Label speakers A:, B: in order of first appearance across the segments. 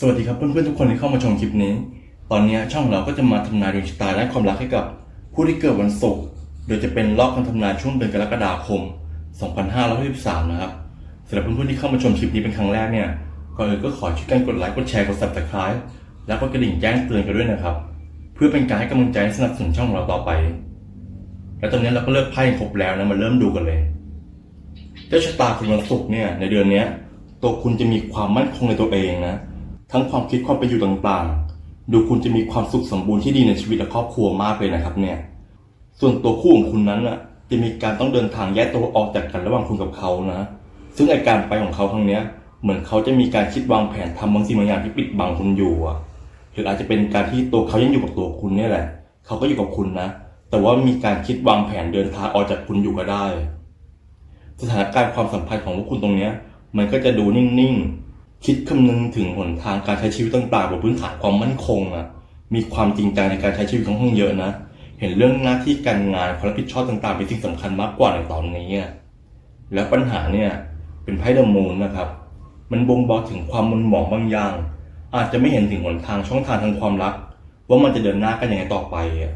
A: สวัสดีครับเพื่อนๆทุกคนที่เข้ามาชมคลิปนี้ ตอนนี้ช่องเราก็จะมาทำนายดวงชะตาและความรักให้กับผู้ที่เกิดวันศุกร์ โดยจะเป็นรอบคำทำนายช่วงเดือนกรกฎาคม 2563 นะครับสำหรับเพื่อนๆที่เข้ามาชมคลิปนี้เป็นครั้งแรกเนี่ย ก่อนอื่นก็ขอช่วยกันกดไลค์ กดแชร์ กด subscribe แล้วก็กระดิ่งแจ้งเตือนกันด้วยนะครับ เพื่อเป็นการให้กำลังใจสนับสนุนช่องของเราต่อไป และตอนนี้เราก็เลิกไพ่ครบแล้วนะมาเริ่มดูกันเลย เจ้าชะตาคุณวันศุกร์เนี่ยในเดือนนี้ตัวคุณจะมีความมั่นคงในตัวเองนะ ทั้งความคิดความเป็นอยู่ต่างๆ ดูคุณจะมีความสุขสมบูรณ์ที่ดีในชีวิตและครอบครัวมากเลยนะครับ เนี่ย ส่วนตัวคู่ของคุณนั้นอะจะมีการต้องเดินทางแยกตัวออกจากกันระหว่างคุณกับเขานะ ซึ่งไอการไปของเขาครั้งเนี้ย เหมือนเขาจะมีการคิดวางแผนทำบางสิ่งบางอย่างที่ปิดบังคุณอยู่อะ หรืออาจจะเป็นการที่ตัวเขายังอยู่กับตัวคุณเนี่ยแหละ เขาก็อยู่กับคุณนะ แต่ว่ามีการคิดวางแผนเดินทางออกจากคุณอยู่ก็ได้ สถานการณ์ความสัมพันธ์ของพวกคุณตรงเนี้ย มันก็จะดูนิ่งๆ คิดคำนึงถึงหนทางการใช้ชีวิตต่างๆบนพื้นฐานความมั่นคงอะ มีความจริงใจในการใช้ชีวิตค่อนข้างเยอะนะ เห็นเรื่องหน้าที่การงานความรับผิดชอบต่างๆเป็นสิ่งสำคัญมากกว่าในตอนนี้อะแล้วปัญหาเนี่ยเป็นไพ่เดอะมูนนะครับ มันบ่งบอกถึงความมึนหมองบางอย่าง อาจจะไม่เห็นถึงหนทางช่องทางทางความรัก ว่ามันจะเดินหน้ากันยังไงต่อไปอะ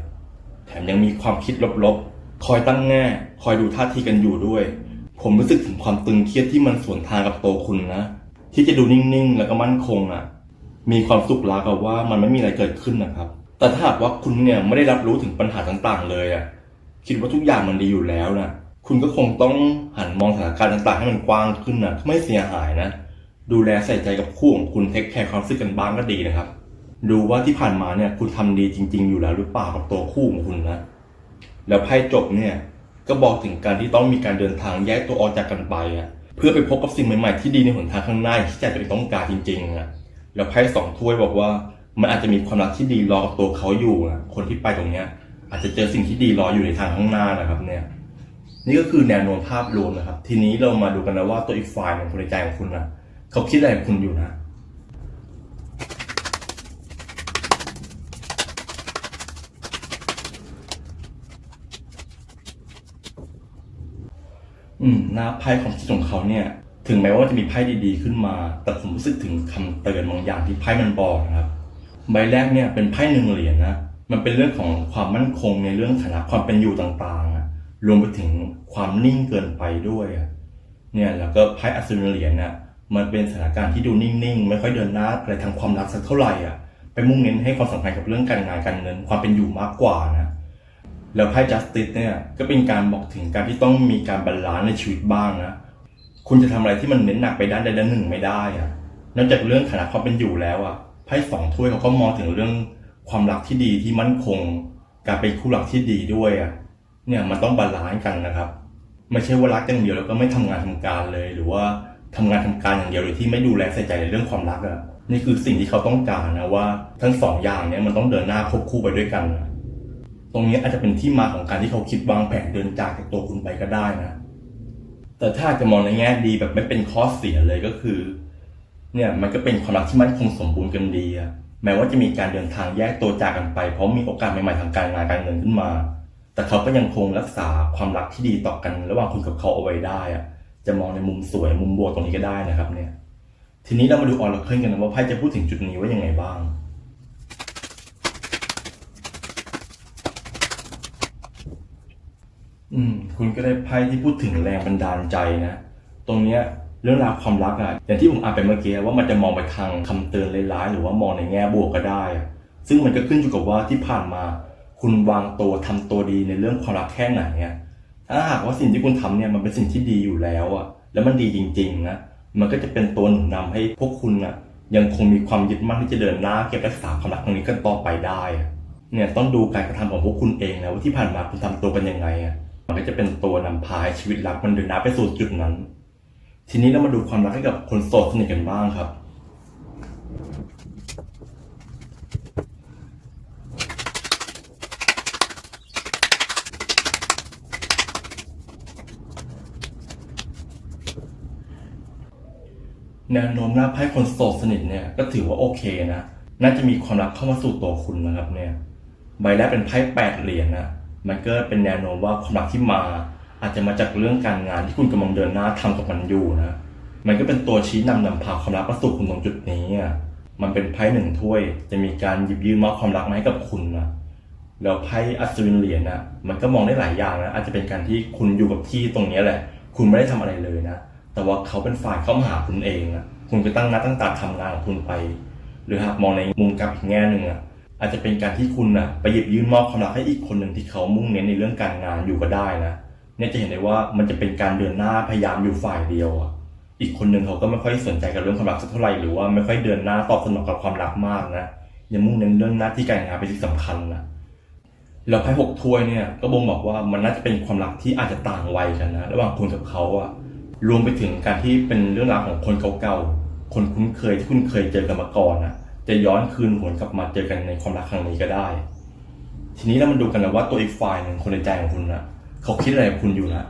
A: แถมยังมีความคิดลบๆ คอยตั้งแง่ คอยดูท่าทีกันอยู่ด้วย ผมรู้สึกถึงความตึงเครียดที่มันสวนทางกับตัวคุณนะ ที่จะดูนิ่งๆ แล้วก็มั่นคงอะ มีความสุขลากับว่ามันไม่มีอะไรเกิดขึ้นนะครับ แต่ถ้าหากว่าคุณเนี่ยไม่ได้รับรู้ถึงปัญหาต่างๆ เลยอะ คิดว่าทุกอย่างมันดีอยู่แล้วนะคุณก็คงต้องหันมองสถานการณ์ต่างๆ ให้มันกว้างขึ้นนะไม่เสียหายนะ ดูแลใส่ใจกับคู่ของคุณเทคแคร์ความรู้สึกกันบ้างก็ดีนะครับ ดูว่าที่ผ่านมาเนี่ยคุณทำดีจริง ๆ อยู่แล้วหรือเปล่ากับตัวคู่ของคุณนะ แล้วไพ่จบเนี่ยก็บอกถึงการที่ต้องมีการเดินทางแยกตัวออกจากกันไปอะ พื่อไปพบกับสิ่งใหม่ๆ ที่ดีในหนทางข้างหน้าที่ใจตัวเองต้องการจริงๆอะแล้วไพ่สองถ้วยบอกว่ามันอาจจะมีความรักที่ดีรอกับตัวเขาอยู่นะคนที่ไปตรงเนี้ย อาจจะเจอสิ่งที่ดีรออยู่ในทางข้างหน้านะครับ เนี่ย นี่ก็คือแนวโน้มภาพรวมนะครับ ทีนี้เรามาดูกันนะว่าตัวอีกฝ่ายของคนในใจของคุณนะเขาคิดอะไรกับคุณอยู่นะ อืมหน้าไพ่ของคิดของเขาเนี่ย ถึงแม้ว่าจะมีไพ่ดีๆขึ้นมา แต่ผมรู้สึกถึงคำเตือนบางอย่างที่ไพ่มันบอกนะครับ ใบแรกเนี่ยเป็นไพ่หนึ่งเหรียญนะ มันเป็นเรื่องของความมั่นคงในเรื่องฐานะความเป็นอยู่ต่างๆรวมไปถึงความนิ่งเกินไปด้วยเนี่ยแล้วก็ไพ่อัศวินเหรียญน่ะมันเป็นสถานการณ์ที่ดูนิ่งๆ ไม่ค่อยเดินหน้าอะไรทางความรักสักเท่าไหร่อะไปมุ่งเน้นให้ความสำคัญกับเรื่องการงานการเงิน ความเป็นอยู่มากกว่านะ แล้วไพ่ justice เนี่ยก็เป็นการบอกถึงการที่ต้องมีการบาลานซ์ในชีวิตบ้างนะคุณจะทำอะไรที่มันเน้นหนักไปด้านใดด้านหนึ่งไม่ได้อะนอกจากเรื่องฐานะความเป็นอยู่แล้วอะไพ่สองถ้วยเขาก็มองถึงเรื่องความรักที่ดีที่มั่นคง การเป็นคู่รักที่ดีด้วยอะเนี่ยมันต้องบาลานซ์กันนะครับ ไม่ใช่ว่ารักอย่างเดียวแล้วก็ไม่ทำงานทำการเลย หรือว่าทำงานทำการอย่างเดียวโดยที่ไม่ดูแลใส่ใจในเรื่องความรักอะนี่คือสิ่งที่เขาต้องการนะว่า ทั้งสองอย่างเนี่ยมันต้องเดินหน้าควบคู่ไปด้วยกันนะ ตรงนี้อาจจะเป็นที่มาของการที่เขาคิดวางแผนเดินจากจากตัวคุณไปก็ได้นะ แต่ถ้าจะมองในแง่ดีแบบไม่เป็นข้อเสียเลยก็คือ เนี่ยมันก็เป็นความรักที่มั่นคงสมบูรณ์กันดีอะแม้ว่าจะมีการเดินทางแยกตัวจากกันไป เพราะมีโอกาสใหม่ๆทางการงานการเงินขึ้นมา แต่เขาก็ยังคงรักษาความรักที่ดีต่อกันระหว่างคุณกับเขาเอาไว้ได้อะจะมองในมุมสวยมุมบวกตรงนี้ก็ได้นะครับ เนี่ย ทีนี้เรามาดูออร์เคิลกันนะว่าไพ่จะพูดถึงจุดนี้ว่ายังไงบ้าง อืม คุณก็ได้ไพ่ที่พูดถึงแรงบันดาลใจนะ ตรงเนี้ยเรื่องราวความรักอะอย่างที่ผมอ่านไปเมื่อกี้ว่ามันจะมองไปทางคำเตือนร้ายๆหรือว่ามองในแง่บวกก็ได้อะซึ่งมันก็ขึ้นอยู่กับว่าที่ผ่านมา คุณวางตัวทำตัวดีในเรื่องความรักแค่ไหนเนี่ยถ้าหากว่าสิ่งที่คุณทำเนี่ยมันเป็นสิ่งที่ดีอยู่แล้วอะแล้วมันดีจริงๆนะมันก็จะเป็นตัวหนุนนำให้พวกคุณอะยังคงมีความยึดมั่นที่จะเดินหน้าเก็บรักษาความรักตรงนี้กันต่อไปได้อะเนี่ยต้องดูการกระทำของพวกคุณเองนะว่าที่ผ่านมาคุณทำตัวเป็นยังไงอะ มันก็จะเป็นตัวนำพาให้ชีวิตรักมันเดินหน้าไปสู่จุดนั้น ทีนี้เรามาดูความรักให้กับคนโสดสนิทกันบ้างครับแนวโน้มหน้าไพ่คนโสดสนิทเนี่ยก็ถือว่าโอเคนะ น่าจะมีความรักเข้ามาสู่ตัวคุณนะครับเนี่ย ใบแรกเป็นไพ่แปดเหรียญนะ มันก็เป็นแนวโน้มว่าความรักที่มา อาจจะมาจากเรื่องการงานที่คุณกำลังเดินหน้าทำกับมันอยู่นะมันก็เป็นตัวชี้นำนำพาความรักมาสู่คุณตรงจุดนี้อะมันเป็นไพ่หนึ่งถ้วย จะมีการหยิบยื่นมอบความรักมาให้กับคุณนะแล้วไพ่อัศวินเหรียญนะมันก็มองได้หลายอย่างนะอาจจะเป็นการที่คุณอยู่กับที่ตรงนี้แหละ คุณไม่ได้ทำอะไรเลยนะแต่ว่าเขาเป็นฝ่ายเข้ามาหาคุณเองนะคุณก็ตั้งหน้าตั้งตาทำงานของคุณไป หรือหากมองในมุมกลับอีกแง่หนึ่งอะ อาจจะเป็นการที่คุณน่ะไปหยิบยื่นมอบความรักให้อีกคนหนึ่งที่เขามุ่งเน้นในเรื่องการงานอยู่ก็ได้นะเนี่ยจะเห็นได้ว่ามันจะเป็นการเดินหน้าพยายามอยู่ฝ่ายเดียวอะอีกคนหนึ่งเขาก็ไม่ค่อยสนใจกับเรื่องความรักสักเท่าไหร่หรือว่าไม่ค่อยเดินหน้าตอบสนองกับความรักมากนะยังมุ่งเน้นเรื่องหน้าที่การงานเป็นสิ่งสำคัญนะแล้วไพ่หกถ้วยเนี่ยก็บ่งบอกว่ามันน่าจะเป็นความรักที่อาจจะต่างวัยกันนะระหว่างคุณกับเขาอะรวมไปถึงการที่เป็นเรื่องราวของคนเก่าๆคนคุ้นเคยที่คุณเคยเจอกันมาก่อนนะ จะย้อนคืนหวนกลับมาเจอกันในความรักครั้งนี้ก็ได้ ทีนี้เรามาดูกันนะว่าตัวอีกฝ่ายหนึ่งคนในใจของคุณนะเขาคิดอะไรกับคุณอยู่นะ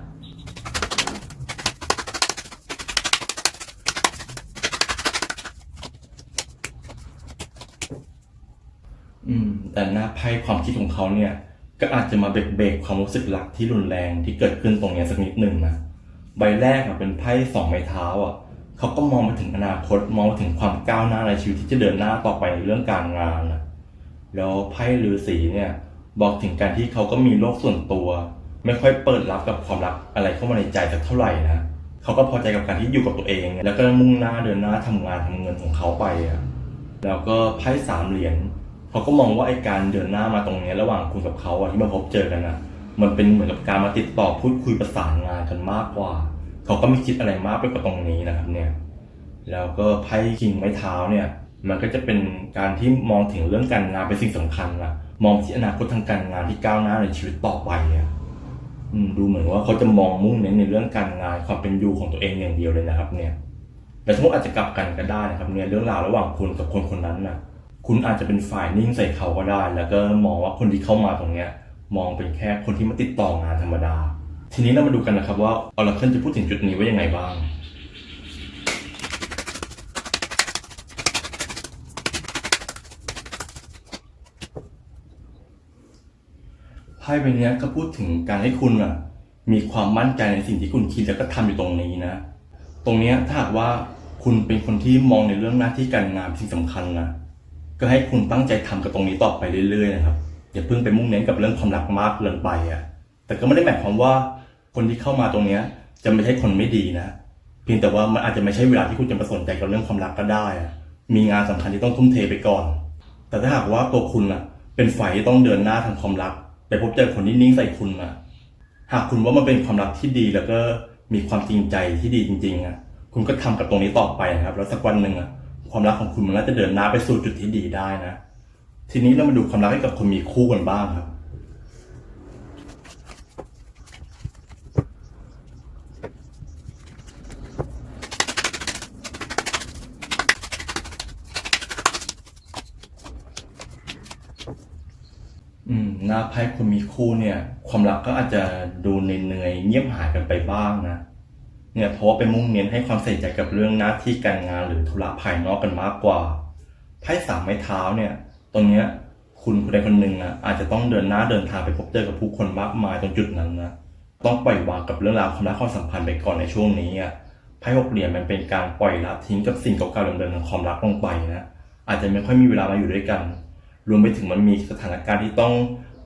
A: อืม แต่หน้าไพ่ความคิดของเขาเนี่ย ก็อาจจะมาเบรกเบรกความรู้สึกหลักที่รุนแรงที่เกิดขึ้นตรงเนี้ยสักนิดหนึ่งนะใบแรกอะเป็นไพ่สองไม้เท้าอะ เขาก็มองไปถึงอนาคต มองไปถึงความก้าวหน้าในชีวิตที่จะเดินหน้าต่อไปในเรื่องการงานนะแล้วไพ่ฤาษีเนี่ยบอกถึงการที่เขาก็มีโลกส่วนตัว ไม่ค่อยเปิดรับกับความรักอะไรเข้ามาในใจสักเท่าไหร่นะเขาก็พอใจกับการที่อยู่กับตัวเอง แล้วก็มุ่งหน้าเดินหน้าทำงานทำเงินของเขาไปอะแล้วก็ไพ่สามเหรียญเขาก็มองว่าไอ้การเดินหน้ามาตรงนี้ระหว่างคุณกับเขาอะที่มาพบเจอกันนะมันเป็นเหมือนกับการมาติดต่อพูดคุยประสานงานกันมากกว่า เขาก็ไม่คิดอะไรมากไปกว่าตรงนี้นะครับเนี่ยแล้วก็ไพ่คิงไม้เท้าเนี่ย มันก็จะเป็นการที่มองถึงเรื่องการงานเป็นสิ่งสำคัญนะมองที่อนาคตทางการงานที่ก้าวหน้าในชีวิตต่อไปอะดูเหมือนว่าเขาจะมองมุ่งเน้นในเรื่องการงานความเป็นอยู่ของตัวเองอย่างเดียวเลยนะครับ เนี่ยแต่สมมติอาจจะกลับกันก็ได้นะครับ เนี่ยเรื่องราวระหว่างคุณกับคนคนนั้นนะคุณอาจจะเป็นฝ่ายนิ่งใส่เขาก็ได้ แล้วก็มองว่าคนที่เข้ามาตรงเนี้ย มองเป็นแค่คนที่มาติดต่องานธรรมดา ทีนี้เรามาดูกันนะครับว่าออร์เคิลจะพูดถึงจุดนี้ว่ายังไงบ้าง ไพ่ใบนี้ก็พูดถึงการให้คุณอะ มีความมั่นใจในสิ่งที่คุณคิดแล้วก็ทำอยู่ตรงนี้นะ ตรงนี้ถ้าหากว่าคุณเป็นคนที่มองในเรื่องหน้าที่การงานเป็นสิ่งสำคัญนะก็ให้คุณตั้งใจทำกับตรงนี้ต่อไปเรื่อยๆนะครับอย่าเพิ่งไปมุ่งเน้นกับเรื่องความรักมากเกินไปอะแต่ก็ไม่ได้หมายความว่า คนที่เข้ามาตรงเนี้ย จะไม่ใช่คนไม่ดีนะเพียงแต่ว่ามันอาจจะไม่ใช่เวลาที่คุณจะมาสนใจกับเรื่องความรักก็ได้อะมีงานสำคัญที่ต้องทุ่มเทไปก่อน แต่ถ้าหากว่าตัวคุณอะเป็นฝ่ายที่ต้องเดินหน้าทางความรัก ไปพบเจอคนที่นิ่งใส่คุณอะหากคุณว่ามันเป็นความรักที่ดีแล้วก็มีความจริงใจที่ดีจริง ๆอะคุณก็ทำกับตรงนี้ต่อไปนะครับ แล้วสักวันหนึ่งอะความรักของคุณมันน่าจะเดินหน้าไปสู่จุดที่ดีได้นะ ทีนี้เรามาดูความรักให้กับคนมีคู่กันบ้างครับ อืมหน้า ไพ่คนมีคู่เนี่ย ความรักก็อาจจะดูเหนื่อยเงียบหายกันไปบ้างนะเนี่ยเพราะว่าไปมุ่งเน้นให้ความใส่ใจกับเรื่องหน้าที่การงานหรือธุระภายนอกกันมากกว่าไพ่สามไม้เท้าเนี่ยตรงเนี้ยคุณคนใดคนหนึ่งนะอาจจะต้องเดินหน้าเดินทางไปพบเจอกับผู้คนมากมายตรงจุดนั้นนะต้องปล่อยวางกับเรื่องราวความรักความสัมพันธ์ไปก่อนในช่วงนี้อะไพ่หกเหรียญมันเป็นการปล่อยละทิ้งกับสิ่งเก่าๆเดิมๆของความรักลงไปนะอาจจะไม่ค่อยมีเวลามาอยู่ด้วยกัน รวมไปถึงมันมีสถานการณ์ที่ต้อง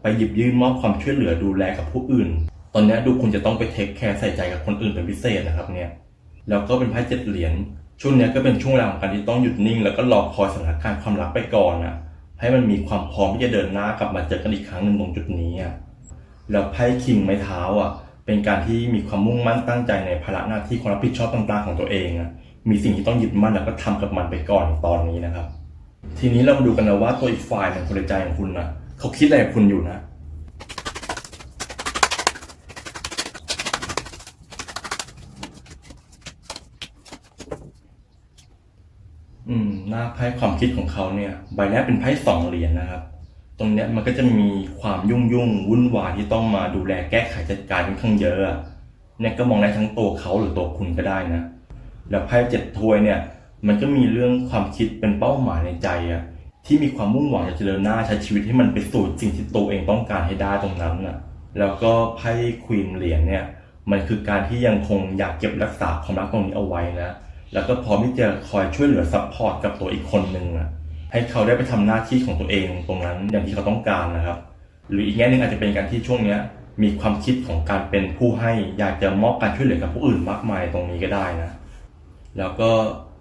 A: ไปหยิบยื่นมอบความช่วยเหลือดูแลกับผู้อื่น ตอนนี้ดูคุณจะต้องไปเทคแคร์ใส่ใจกับคนอื่นเป็นพิเศษนะครับเนี่ย แล้วก็เป็นไพ่เจ็ดเหรียญ ช่วงนี้ก็เป็นช่วงเวลาของการที่ต้องหยุดนิ่ง แล้วก็รอคอยสถานการณ์ความรักไปก่อนนะให้มันมีความพร้อมที่จะเดินหน้ากลับมาเจอกันอีกครั้งหนึ่งตรงจุดนี้อะ แล้วไพ่คิงไม้เท้าอะ เป็นการที่มีความมุ่งมั่นตั้งใจในภาระหน้าที่ความรับผิดชอบต่างๆของตัวเองอะ มีสิ่งที่ต้องยึดมั่นแล้วก็ทำกับมันไปก่อนตอนนี้นะครับ ทีนี้เรามาดูกันนะว่าตัวอีกฝ่ายหนึ่งคนในใจของคุณนะ เขาคิดอะไรกับคุณอยู่นะ อืม หน้าไพ่ความคิดของเขาเนี่ย ใบแรกเป็นไพ่สองเหรียญนะครับ ตรงเนี้ยมันก็จะมีความยุ่งยุ่งวุ่นวายที่ต้องมาดูแลแก้ไขจัดการค่อนข้างเยอะอะเนี่ยก็มองได้ทั้งตัวเขาหรือตัวคุณก็ได้นะ แล้วไพ่เจ็ดถ้วยเนี่ย มันก็มีเรื่องความคิดเป็นเป้าหมายในใจอะ ที่มีความมุ่งหวังจะเดินหน้าใช้ชีวิตให้มันไปสู่สิ่งที่ตัวเองต้องการให้ได้ตรงนั้นน่ะ แล้วก็ไพ่ควีนเหรียญเนี่ย มันคือการที่ยังคงอยากเก็บรักษาความรักตรงนี้เอาไว้นะ แล้วก็พร้อมที่จะคอยช่วยเหลือซัพพอร์ตกับตัวอีกคนหนึ่งอะให้เขาได้ไปทำหน้าที่ของตัวเองตรงนั้นอย่างที่เขาต้องการนะครับ หรืออีกแง่หนึงอาจจะเป็นการที่ช่วงเนี้ยมีความคิดของการเป็นผู้ให้อยากจะมอบการช่วยเหลือกับผู้อื่นมากมายตรงนี้ก็ได้นะ แล้วก็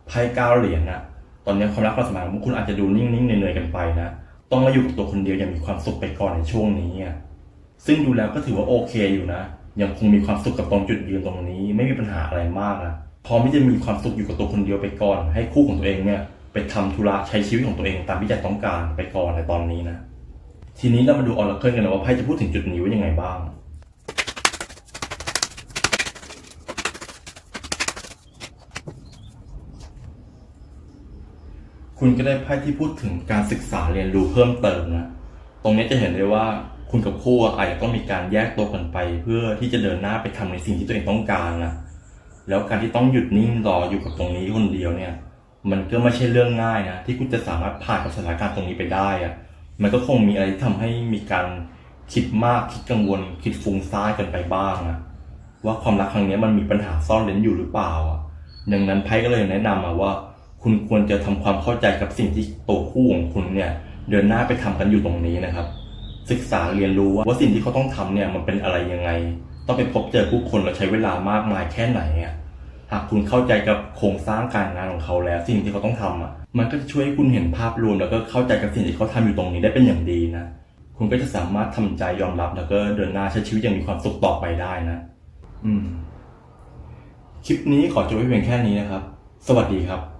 A: ไพ่เก้าเหรียญนะ ตอนนี้ความรักความสัมพันธ์ของคุณอาจจะดูนิ่งๆเหนื่อยๆกันไปนะ ต้องมาอยู่กับตัวคนเดียวอย่างมีความสุขไปก่อนในช่วงนี้ซึ่งดูแล้วก็ถือว่าโอเคอยู่นะ ยังคงมีความสุขกับตรงจุดยืนตรงนี้ ไม่มีปัญหาอะไรมากนะพร้อมที่จะมีความสุขอยู่กับตัวคนเดียวไปก่อน ให้คู่ของตัวเองเนี่ยไปทำธุระใช้ชีวิตของตัวเองตามที่ใจต้องการไปก่อนในตอนนี้นะ ทีนี้เรามาดูออร์เคิลกันนะว่าไพ่จะพูดถึงจุดนี้ว่ายังไงบ้าง คุณก็ได้ไพ่ที่พูดถึงการศึกษาเรียนรู้เพิ่มเติมนะ ตรงนี้จะเห็นได้ว่าคุณกับคู่อะอาจจะต้องมีการแยกตัวกันไป เพื่อที่จะเดินหน้าไปทำในสิ่งที่ตัวเองต้องการนะแล้วการที่ต้องหยุดนิ่งรออยู่กับตรงนี้คนเดียวเนี่ย มันก็ไม่ใช่เรื่องง่ายนะที่คุณจะสามารถผ่านกับสถานการณ์ตรงนี้ไปได้อะมันก็คงมีอะไรที่ทำให้มีการคิดมากคิดกังวล คิดฟุ้งซ่านกันไปบ้างนะว่าความรักครั้งนี้มันมีปัญหาซ่อนเร้นอยู่หรือเปล่าอะดังนั้นไพ่ก็เลยแนะนำมาว่า คุณควรจะทำความเข้าใจกับสิ่งที่ตัวคู่ของคุณเนี่ยเดินหน้าไปทำกันอยู่ตรงนี้นะครับ ศึกษาเรียนรู้ว่าสิ่งที่เขาต้องทำเนี่ยมันเป็นอะไรยังไง ต้องไปพบเจอผู้คนและใช้เวลามากมายแค่ไหนอะหากคุณเข้าใจกับโครงสร้างการงานของเขาแล้ว สิ่งที่เขาต้องทำอะมันก็จะช่วยให้คุณเห็นภาพรวมแล้วก็เข้าใจกับสิ่งที่เขาทำอยู่ตรงนี้ได้เป็นอย่างดีนะคุณก็จะสามารถทำใจยอมรับแล้วก็เดินหน้าใช้ชีวิตอย่างมีความสุขต่อไปได้นะ อืม คลิปนี้ขอจบไว้เพียงแค่นี้นะครับ สวัสดีครับ